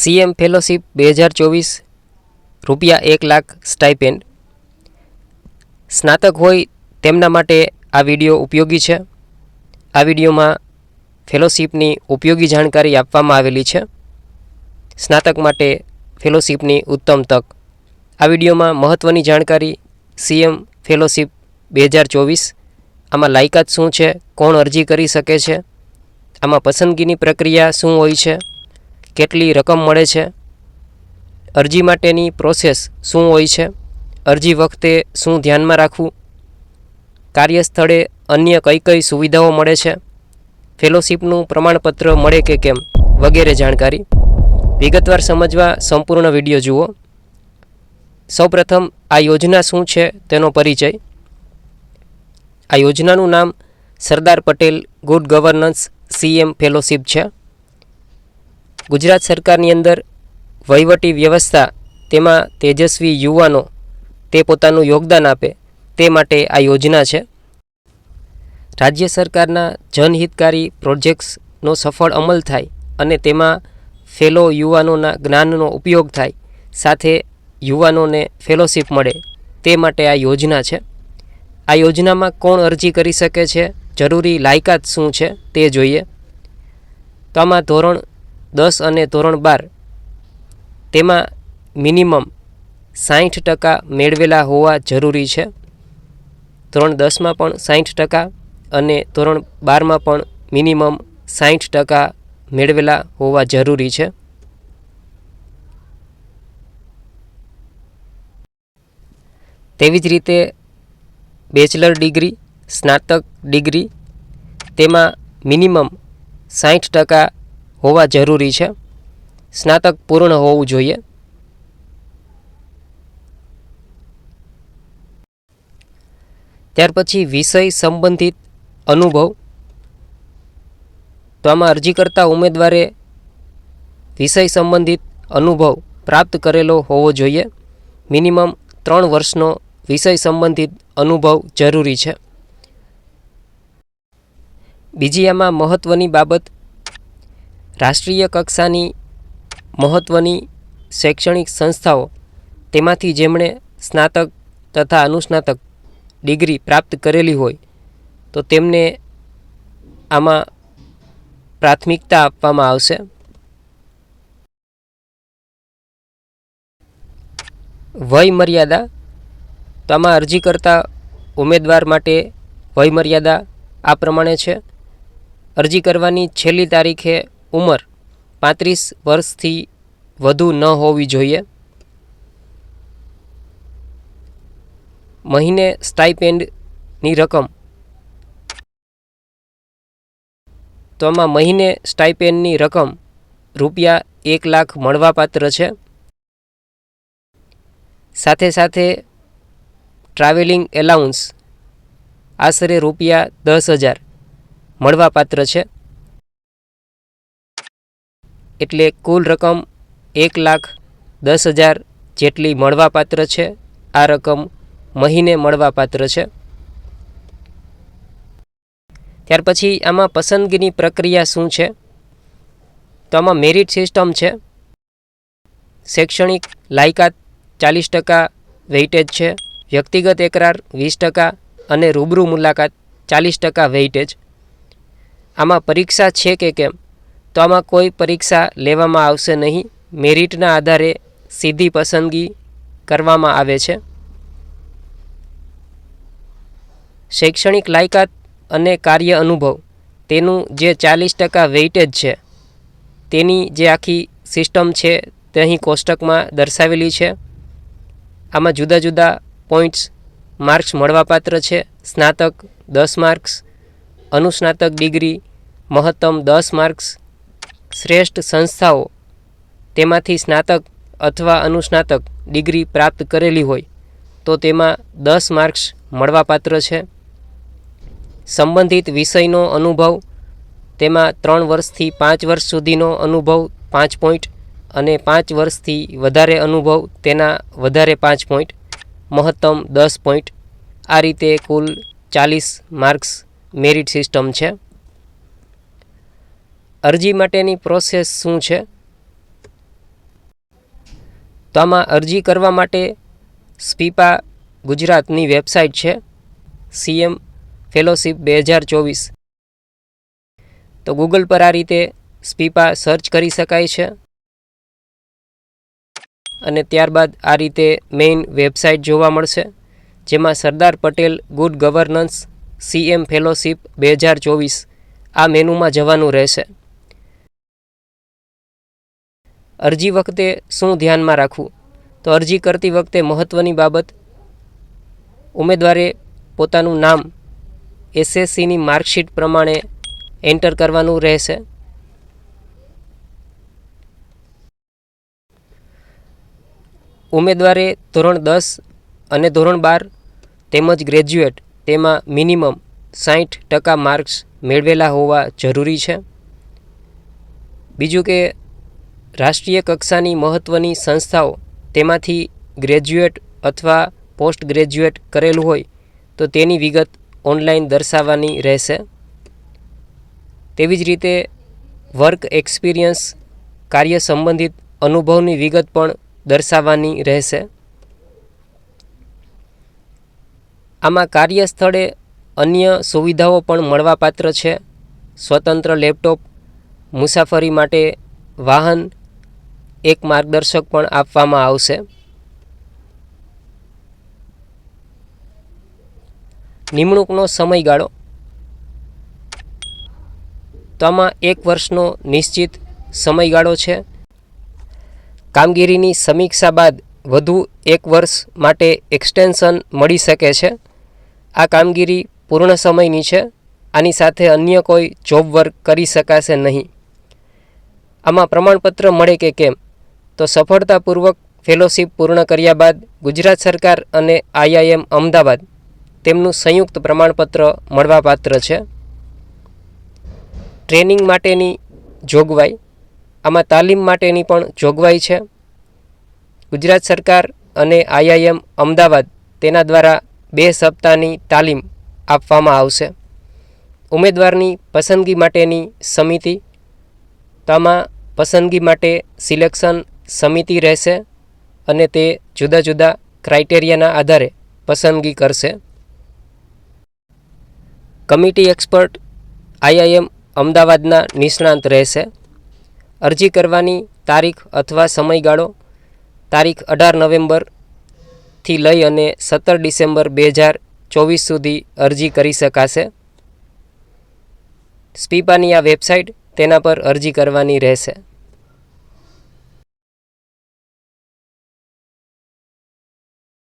CM fellowship બે હજાર ચોવીસ રૂપિયા એક લાખ સ્ટાઇપેન્ડ. સ્નાતક હોય તેમના માટે આ વીડિયો ઉપયોગી છે. આ વિડીયોમાં ફેલોશિપની ઉપયોગી જાણકારી આપવામાં આવેલી છે. સ્નાતક માટે ફેલોશિપની ઉત્તમ તક. આ વિડીયોમાં મહત્ત્વની જાણકારી સીએમ ફેલોશિપ બે હજાર ચોવીસ. આમાં લાયકાત શું છે? કોણ અરજી કરી શકે છે? આમાં પસંદગીની પ્રક્રિયા શું હોય છે? કેટલી રકમ મળે છે? અરજી માટેની પ્રોસેસ શું હોય છે? અરજી વખતે શું ધ્યાનમાં રાખવું? કાર્યસ્થળે અન્ય કઈ કઈ સુવિધાઓ મળે છે? ફેલોશીપનું પ્રમાણપત્ર મળે કે કેમ? વગેરે જાણકારી. વિગતવાર સમજવા સંપૂર્ણ વીડિયો જુઓ. સૌપ્રથમ, આ યોજના શું છે તેનો પરિચય. આ યોજનાનું નામ Sardar Patel good governance CM fellowship છે. ગુજરાત સરકારની અંદર વહીવટી વ્યવસ્થા તેમાં તેજસ્વી યુવાનો તે પોતાનું યોગદાન આપે તે માટે આ યોજના છે. રાજ્ય સરકારના જનહિતકારી પ્રોજેક્ટ્સનો સફળ અમલ થાય અને તેમાં ફેલો યુવાનોના જ્ઞાનનો ઉપયોગ થાય, સાથે યુવાનોને ફેલોશિપ મળે તે માટે આ યોજના છે. આ યોજનામાં કોણ અરજી કરી શકે છે, જરૂરી લાયકાત શું છે તે જોઈએ. તો આમાં ધોરણ દસ અને ધોરણ બાર. તેમાં મિનિમમ સાઠ ટકા મેળવેલા હોવા જરૂરી છે. ધોરણ દસમાં પણ સાઠ ટકા અને ધોરણ બારમાં પણ મિનિમમ સાઠ ટકા મેળવેલા હોવા જરૂરી છે. તેવી જ રીતે બેચલર ડિગ્રી, સ્નાતક ડિગ્રી, તેમાં મિનિમમ સાઠ ટકા હોવા જરૂરી છે. સ્નાતક પૂર્ણ હોવું જોઈએ. ત્યાર પછી વિષય સંબંધિત અનુભવ. તો આમાં અરજી કરતા ઉમેદવારે વિષય સંબંધિત અનુભવ પ્રાપ્ત કરેલો હોવો જોઈએ. મિનિમમ ત્રણ વર્ષનો વિષય સંબંધિત અનુભવ જરૂરી છે. બીજી આમાં મહત્ત્વની બાબત રાષ્ટ્રીય કક્ષાની મહત્ત્વની શૈક્ષણિક સંસ્થાઓ, તેમાંથી જેમણે સ્નાતક તથા અનુસ્નાતક ડિગ્રી પ્રાપ્ત કરેલી હોય, તો તેમને આમાં પ્રાથમિકતા આપવામાં આવશે. વય મર્યાદા, તો આમાં અરજી કરતા ઉમેદવાર માટે વય મર્યાદા આ પ્રમાણે છે. અરજી કરવાની છેલ્લી તારીખે ઉંમર પાંત્રીસ વર્ષથી વધુ ન હોવી જોઈએ. મહિને સ્ટાઇપેન્ડની રકમ. તો આમાં મહિને સ્ટાઇપેન્ડની રકમ રૂપિયા એક લાખ મળવાપાત્ર છે. સાથે સાથે ટ્રાવેલિંગ એલાઉન્સ આશરે રૂપિયા દસ હજાર મળવાપાત્ર છે. એટલે કુલ રકમ એક લાખ દસ હજાર જેટલી મળવાપાત્ર છે. આ રકમ મહિને મળવાપાત્ર છે. ત્યાર પછી આમાં પસંદગીની પ્રક્રિયા શું છે? તો આમાં મેરિટ સિસ્ટમ છે. શૈક્ષણિક લાયકાત ચાલીસ ટકા વેઇટેજ છે. વ્યક્તિગત એકરાર વીસ ટકા અને રૂબરૂ મુલાકાત ચાલીસ ટકા વેઇટેજ આમાં પરીક્ષા છે કે કેમ? તો આમાં કોઈ પરીક્ષા લેવામાં આવશે નહીં. મેરિટના આધારે સીધી પસંદગી કરવામાં આવે છે. શૈક્ષણિક લાયકાત અને કાર્ય અનુભવ. તેનું જે ચાલીસ ટકા વેઇટેજ છે, તેની જે આખી સિસ્ટમ છે તે અહીં કોષ્ટકમાં દર્શાવેલી છે. આમાં જુદા જુદા પોઈન્ટ્સ માર્ક્સ મળવાપાત્ર છે. સ્નાતક દસ માર્ક્સ, અનુસ્નાતક ડિગ્રી, મહત્તમ દસ માર્ક્સ શ્રેષ્ઠ સંસ્થાઓ, તેમાંથી સ્નાતક અથવા અનુસ્નાતક ડિગ્રી પ્રાપ્ત કરેલી હોય, તો તેમાં દસ માર્ક્સ મળવાપાત્ર છે. સંબંધિત વિષયનો અનુભવ, તેમાં ત્રણ વર્ષથી પાંચ વર્ષ સુધીનો અનુભવ પાંચ પોઈન્ટ અને પાંચ વર્ષથી વધારે અનુભવ તેના વધારે પાંચ પોઈન્ટ મહત્તમ દસ પોઈન્ટ આ રીતે કુલ ચાલીસ માર્ક્સ મેરિટ સિસ્ટમ છે. અરજી માટેની પ્રોસેસ શું છે? તો આમાં અરજી કરવા માટે સ્પીપા ગુજરાતની વેબસાઇટ છે, સીએમ ફેલોશિપ બે હજાર ચોવીસ. તો ગૂગલ પર આ રીતે સ્પીપા સર્ચ કરી શકાય છે. અને ત્યારબાદ આ રીતે મેઇન વેબસાઇટ જોવા મળશે, જેમાં Sardar Patel good governance CM fellowship બે હજાર ચોવીસ આ મેનુમાં જવાનું રહેશે. અરજી વખતે શું ધ્યાનમાં રાખવું? તો અરજી કરતી વખતે મહત્ત્વની બાબત, ઉમેદવારે પોતાનું નામ, એસએસસીની માર્કશીટ પ્રમાણે એન્ટર કરવાનું રહેશે. ઉમેદવારે ધોરણ દસ અને ધોરણ બાર તેમજ ગ્રેજ્યુએટ તેમાં મિનિમમ સાઠ ટકા માર્ક્સ મેળવેલા હોવા જરૂરી છે. બીજું કે રાષ્ટ્રીય કક્ષાની મહત્ત્વની સંસ્થાઓ તેમાંથી ગ્રેજ્યુએટ અથવા પોસ્ટ ગ્રેજ્યુએટ કરેલું હોય તો તેની વિગત ઓનલાઈન દર્શાવવાની રહેશે. તેવી જ રીતે વર્ક એક્સપિરિયન્સ, કાર્ય સંબંધિત અનુભવની વિગત પણ દર્શાવવાની રહેશે. આમાં કાર્યસ્થળે અન્ય સુવિધાઓ પણ મળવાપાત્ર છે. સ્વતંત્ર લેપટોપ, મુસાફરી માટે વાહન એક માર્ગદર્શક પણ આપવામાં આવશે. નિમણૂકનો સમયગાળો. તો આમાં એક વર્ષનો નિશ્ચિત સમયગાળો છે. કામગીરીની સમીક્ષા બાદ વધુ એક વર્ષ માટે એક્સટેન્શન મળી શકે છે. આ કામગીરી પૂર્ણ સમયની છે. આની સાથે અન્ય કોઈ જોબ વર્ક કરી શકાશે નહીં. આમાં પ્રમાણપત્ર મળે કે કેમ? તો સફળતાપૂર્વક ફેલોશીપ પૂર્ણ કર્યા બાદ ગુજરાત સરકાર અને આઈઆઈએમ અમદાવાદ તેમનું સંયુક્ત પ્રમાણપત્ર મળવાપાત્ર છે. ટ્રેનિંગ માટેની જોગવાઈ, આમાં તાલીમ માટેની પણ જોગવાઈ છે. ગુજરાત સરકાર અને આઈઆઈએમ અમદાવાદ તેના દ્વારા બે સપ્તાહની તાલીમ આપવામાં આવશે. ઉમેદવારની પસંદગી માટેની સમિતિ, તામાં પસંદગી માટે સિલેક્શન સમિતિ રહેશે અને તે જુદા જુદા ક્રાઇટેરિયાના આધારે પસંદગી કરશે. કમિટી એક્સપર્ટ આઈઆઈએમ અમદાવાદના નિષ્ણાંત રહેશે. અરજી કરવાની તારીખ અથવા સમયગાળો તારીખ અઢાર નવેમ્બરથી લઈ અને સત્તર ડિસેમ્બર બે હજાર ચોવીસ સુધી અરજી કરી શકાશે. સ્પીપાની આ વેબસાઇટ તેના પર અરજી કરવાની રહેશે.